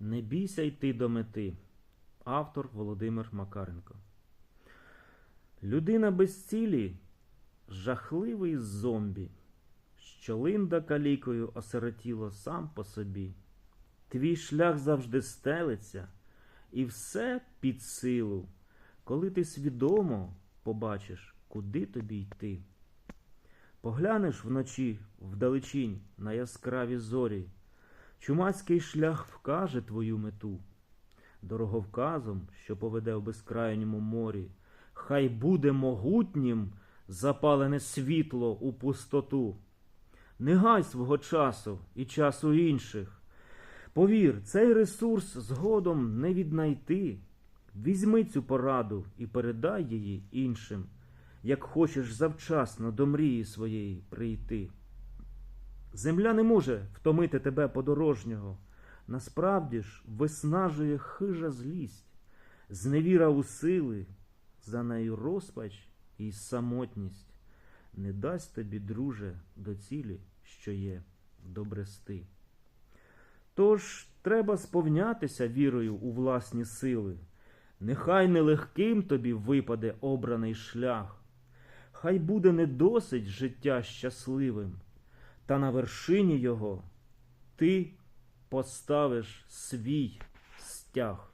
Не бійся йти до мети. Автор Володимир Макаренко. Людина без цілі жахливий зомбі, що линда калікою осиротіло сам по собі. Твій шлях завжди стелиться, і все під силу, коли ти свідомо побачиш, куди тобі йти. Поглянеш вночі вдалечінь на яскраві зорі, чумацький шлях вкаже твою мету, дороговказом, що поведе в безкрайньому морі, хай буде могутнім запалене світло у пустоту. Не гай свого часу і часу інших. Повір, цей ресурс згодом не віднайти. Візьми цю пораду і передай її іншим, як хочеш завчасно до мрії своєї прийти. Земля не може втомити тебе подорожнього. Насправді ж виснажує хижа злість, зневіра у сили, за нею розпач і самотність. Не дасть тобі, друже, до цілі, що є, добрести. Тож треба сповнятися вірою у власні сили. Нехай нелегким тобі випаде обраний шлях, хай буде не досить життя щасливим, та на вершині його ти поставиш свій стяг.